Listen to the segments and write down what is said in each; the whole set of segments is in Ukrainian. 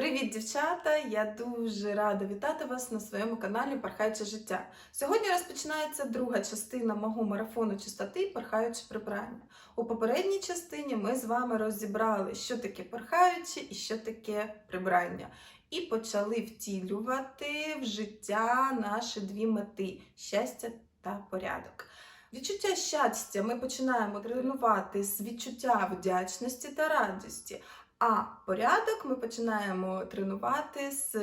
Привіт, дівчата! Я дуже рада вітати вас на своєму каналі Пархаюче життя. Сьогодні розпочинається друга частина мого марафону чистоти Пархаюче прибирання. У попередній частині ми з вами розібрали, що таке пархаюче і що таке прибирання. І почали втілювати в життя наші дві мети щастя та порядок. Відчуття щастя ми починаємо тренувати з відчуття вдячності та радості. А порядок ми починаємо тренувати з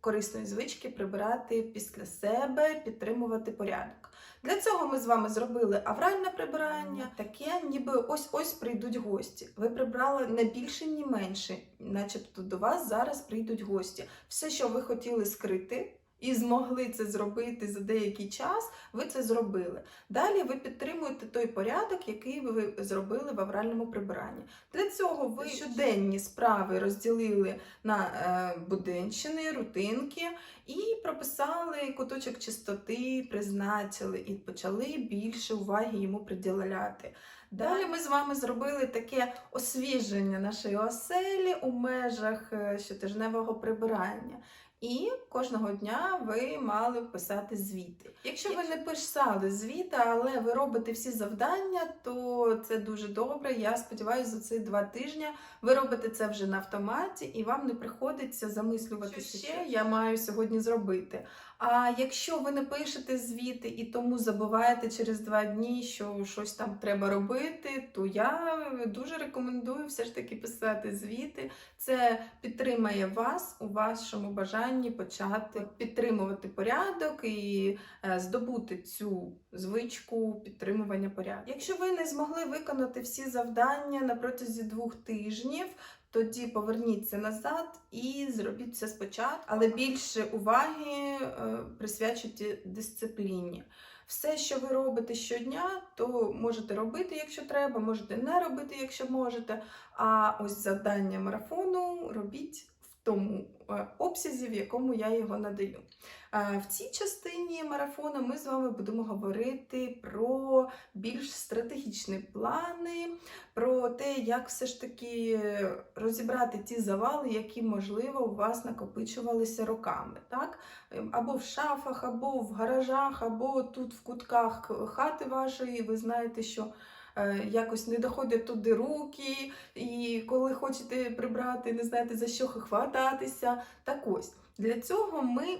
корисної звички прибирати після себе, підтримувати порядок. Для цього ми з вами зробили авральне прибирання, таке, ніби ось-ось прийдуть гості. Ви прибрали не більше, ні менше, начебто до вас зараз прийдуть гості. Все, що ви хотіли скрити. І змогли це зробити за деякий час, ви це зробили. Далі ви підтримуєте той порядок, який ви зробили в авральному прибиранні. Для цього ви щоденні справи розділили на е, буденщини, рутинки і прописали куточок чистоти, призначили і почали більше уваги йому приділяти. Далі ми з вами зробили таке освіження нашої оселі у межах е, щотижневого прибирання. І кожного дня ви мали писати звіти. Якщо ви не писали звіти, але ви робите всі завдання, то це дуже добре. Я сподіваюся, за ці два тижні ви робите це вже на автоматі, і вам не приходиться замислюватися Що ще. Я маю сьогодні зробити. А якщо ви не пишете звіти і тому забуваєте через два дні, що щось там треба робити, то я дуже рекомендую все ж таки писати звіти. Це підтримає вас у вашому бажанні почати підтримувати порядок і е, здобути цю звичку підтримування порядку. Якщо ви не змогли виконати всі завдання на протязі двох тижнів, тоді поверніться назад і зробіть все спочатку, але більше уваги е, присвячуйте дисципліні. Все, що ви робите щодня, то можете робити, якщо треба, можете не робити, якщо можете. А ось завдання марафону робіть тому е, обсязі, в якому я його надаю. Е, В цій частині марафону ми з вами будемо говорити про більш стратегічні плани, про те, як все ж таки розібрати ті завали, які, можливо, у вас накопичувалися роками. Так? Ем, Або в шафах, або в гаражах, або тут в кутках хати вашої. Ви знаєте, що якось не доходять туди руки, і коли хочете прибрати, не знаєте за що хвататися. Так ось для цього ми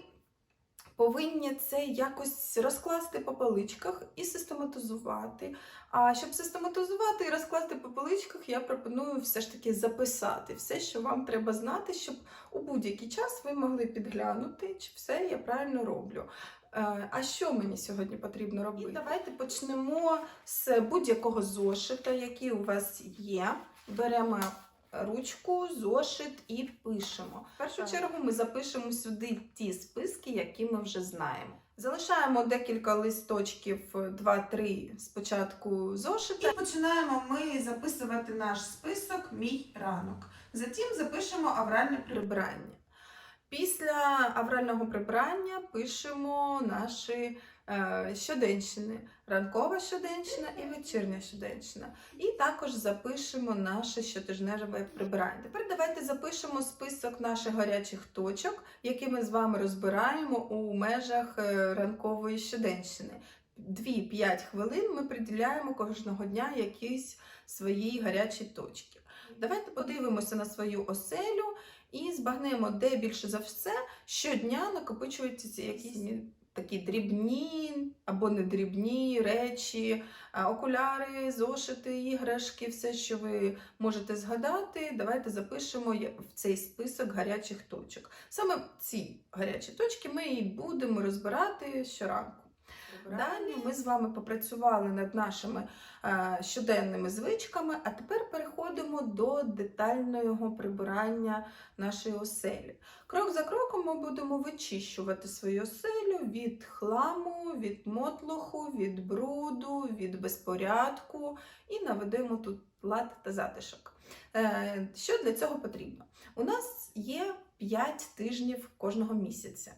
повинні це якось розкласти по поличках і систематизувати. А щоб систематизувати і розкласти по поличках, я пропоную все ж таки записати все, що вам треба знати, щоб у будь-який час ви могли підглянути, чи все я правильно роблю. Е, А що мені сьогодні потрібно робити? І давайте почнемо з будь-якого зошита, який у вас є. Беремо ручку, зошит і пишемо. В першу чергу ми запишемо сюди ті списки, які ми вже знаємо. Залишаємо декілька листочків, 2-3 спочатку зошита. І починаємо ми записувати наш список Мій ранок. Затім запишемо авральне прибирання. Після аврального прибирання пишемо наші е, щоденщини, ранкова щоденщина і вечірня щоденщина. І також запишемо наше щотижневе прибирання. Тепер давайте запишемо список наших гарячих точок, які ми з вами розбираємо у межах е, ранкової щоденщини. 2-5 хвилин ми приділяємо кожного дня якійсь своїй гарячій точці. Давайте подивимося на свою оселю і збагнемо, де більше за все щодня накопичуються ці якісь такі дрібні або не дрібні речі, окуляри, зошити, іграшки, все, що ви можете згадати. Давайте запишемо в цей список гарячих точок. Саме ці гарячі точки ми і будемо розбирати щоранку. Далі ми з вами попрацювали над нашими е, щоденними звичками, а тепер переходимо до детального прибирання нашої оселі. Крок за кроком ми будемо вичищувати свою оселю від хламу, від мотлоху, від бруду, від безпорядку і наведемо тут лад та затишок. Е, Що для цього потрібно? У нас є 5 тижнів кожного місяця.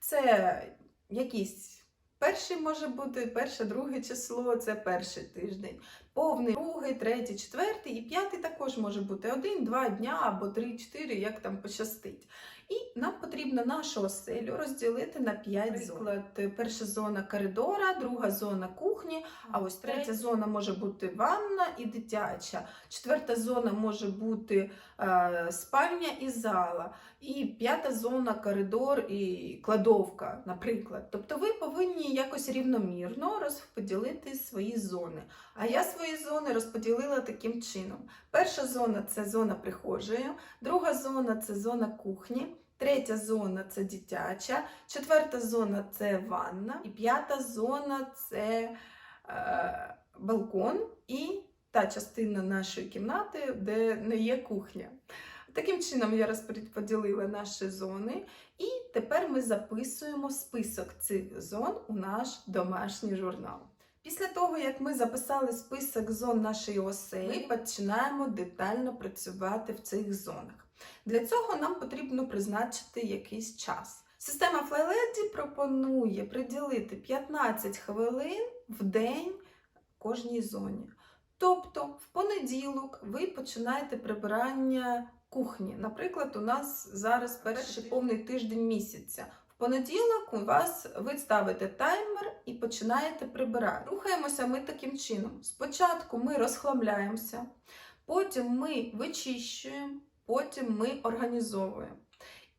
Це якісь Перший може бути перше, друге число це перший тиждень. Повний другий, третій, четвертий і п'ятий також може бути один, два дня або три, чотири, як там пощастить. І нам потрібно нашу оселю розділити на п'ять зон. Перша зона коридора, друга зона кухні, а ось третя зона може бути ванна і дитяча. Четверта зона може бути е, спальня і зала. І п'ята зона коридор і кладовка, наприклад. Тобто ви повинні якось рівномірно розподілити свої зони. А я свої зони розподілила таким чином: перша зона це зона прихожої, друга зона це зона кухні. Третя зона це дитяча, четверта зона це ванна, і п'ята зона це е, балкон і та частина нашої кімнати, де не є кухня. Таким чином я розподілила наші зони, і тепер ми записуємо список цих зон у наш домашній журнал. Після того, як ми записали список зон нашої оселі, ми починаємо детально працювати в цих зонах. Для цього нам потрібно призначити якийсь час. Система FlyLady пропонує приділити 15 хвилин в день кожній зоні. Тобто, в понеділок ви починаєте прибирання кухні. Наприклад, у нас зараз перший повний тиждень місяця. В понеділок у вас ви ставите таймер і починаєте прибирати. Рухаємося ми таким чином. Спочатку ми розхламляємося, потім ми вичищуємо, потім ми організовуємо.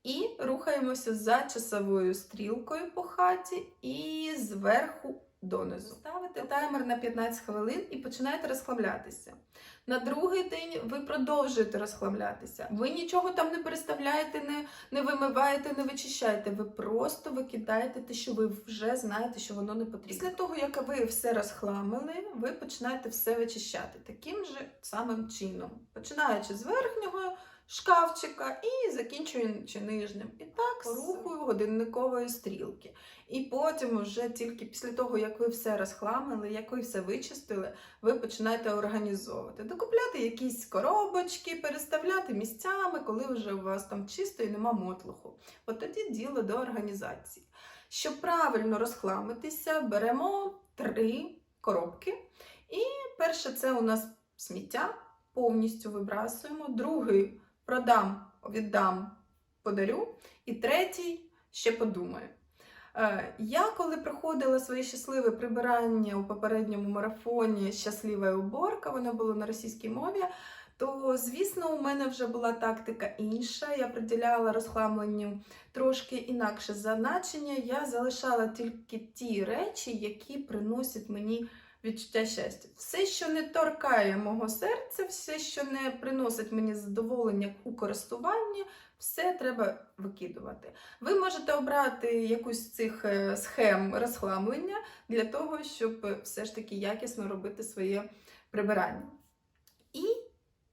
І рухаємося за часовою стрілкою по хаті і зверху донизу. Ставите таймер на 15 хвилин і починаєте розхламлятися. На другий день ви продовжуєте розхламлятися. Ви нічого там не переставляєте, не, не вимиваєте, не вичищаєте. Ви просто викидаєте те, що ви вже знаєте, що воно не потрібно. Після того, як ви все розхламили, ви починаєте все вичищати таким же самим чином, починаючи з верхнього шкафчика і закінчуючи нижнім. І так по руху годинникової стрілки. І потім, вже тільки після того, як ви все розхламили, як ви все вичистили, ви починаєте організовувати, докупляти якісь коробочки, переставляти місцями, коли вже у вас там чисто і нема мотлуху. От тоді діло до організації. Щоб правильно розхламитися, беремо три коробки. І перше це у нас сміття, повністю вибрасуємо. Другий продам, віддам, подарю. І третій ще подумаю. Е, Я коли проходила своє щасливе прибирання у попередньому марафоні Щаслива уборка, воно було на російській мові. То, звісно, у мене вже була тактика інша. Я приділяла розхламленню трошки інакше значення. Я залишала тільки ті речі, які приносять мені відчуття щастя. Все, що не торкає мого серця, все, що не приносить мені задоволення у користуванні, все треба викидувати. Ви можете обрати якусь з цих е, схем розхламлення для того, щоб е, все ж таки якісно робити своє прибирання. І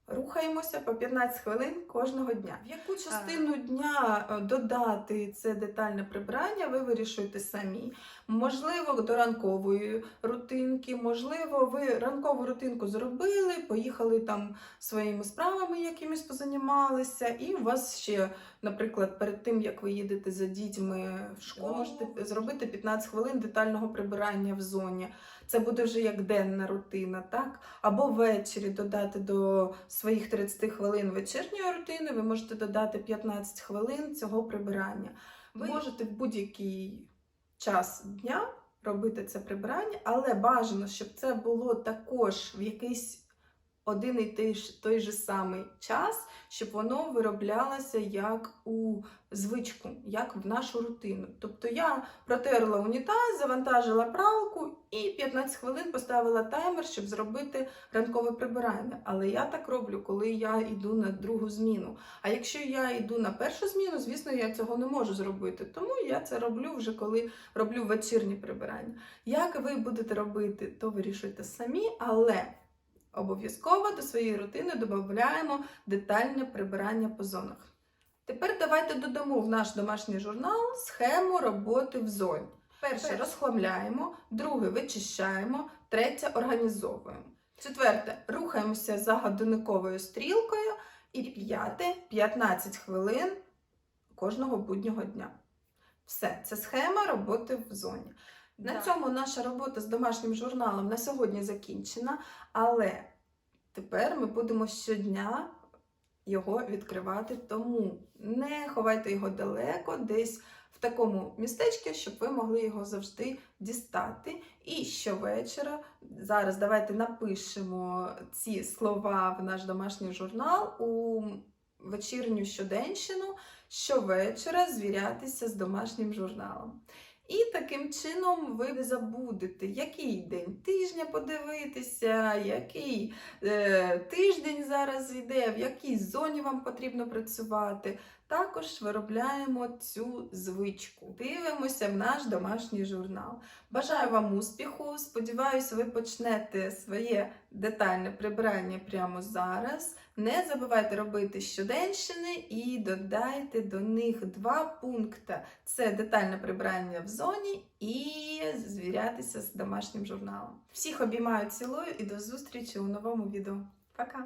рухаємося по 15 хвилин кожного дня. В яку частину дня е, додати це детальне прибирання, ви вирішуєте самі. Можливо, до ранкової рутинки, можливо, ви ранкову рутинку зробили, поїхали там своїми справами якимись позанімалися, і у вас ще, наприклад, перед тим, як ви їдете за дітьми в школу, можете зробити 15 хвилин детального прибирання в зоні. Це буде вже як денна рутина, так? Або ввечері додати до своїх 30 хвилин вечірньої рутини, ви можете додати 15 хвилин цього прибирання. Ви можете в будь-який час дня робити це прибирання, але бажано, щоб це було також в якийсь один і той той же самий час, щоб воно вироблялося як у звичку, як в нашу рутину. Тобто я протерла унітаз, завантажила пралку і 15 хвилин поставила таймер, щоб зробити ранкове прибирання. Але я так роблю, коли я йду на другу зміну. А якщо я йду на першу зміну, звісно, я цього не можу зробити. Тому я це роблю вже коли роблю вечірні прибирання. Як ви будете робити, то вирішуйте самі, але обов'язково до своєї рутини додаємо детальне прибирання по зонах. Тепер давайте додамо в наш домашній журнал схему роботи в зоні. Перше розхламляємо, друге вичищаємо, третє організовуємо. Четверте рухаємося за годинниковою стрілкою. І п'яте 15 хвилин кожного буднього дня. Все, це схема роботи в зоні. На Да. цьому наша робота з домашнім журналом на сьогодні закінчена, але тепер ми будемо щодня його відкривати. Тому не ховайте його далеко, десь в такому містечку, щоб ви могли його завжди дістати. І щовечора, зараз давайте напишемо ці слова в наш домашній журнал у вечірню щоденщину, щовечора звірятися з домашнім журналом. І таким чином ви забудете, який день тижня подивитися, який е, тиждень зараз йде, в якій зоні вам потрібно працювати. Також виробляємо цю звичку. Дивимося в наш домашній журнал. Бажаю вам успіху! Сподіваюся, ви почнете своє детальне прибирання прямо зараз. Не забувайте робити щоденщини і додайте до них два пункти: це детальне прибирання в зоні і звірятися з домашнім журналом. Всіх обіймаю, цілую і до зустрічі у новому відео. Пока!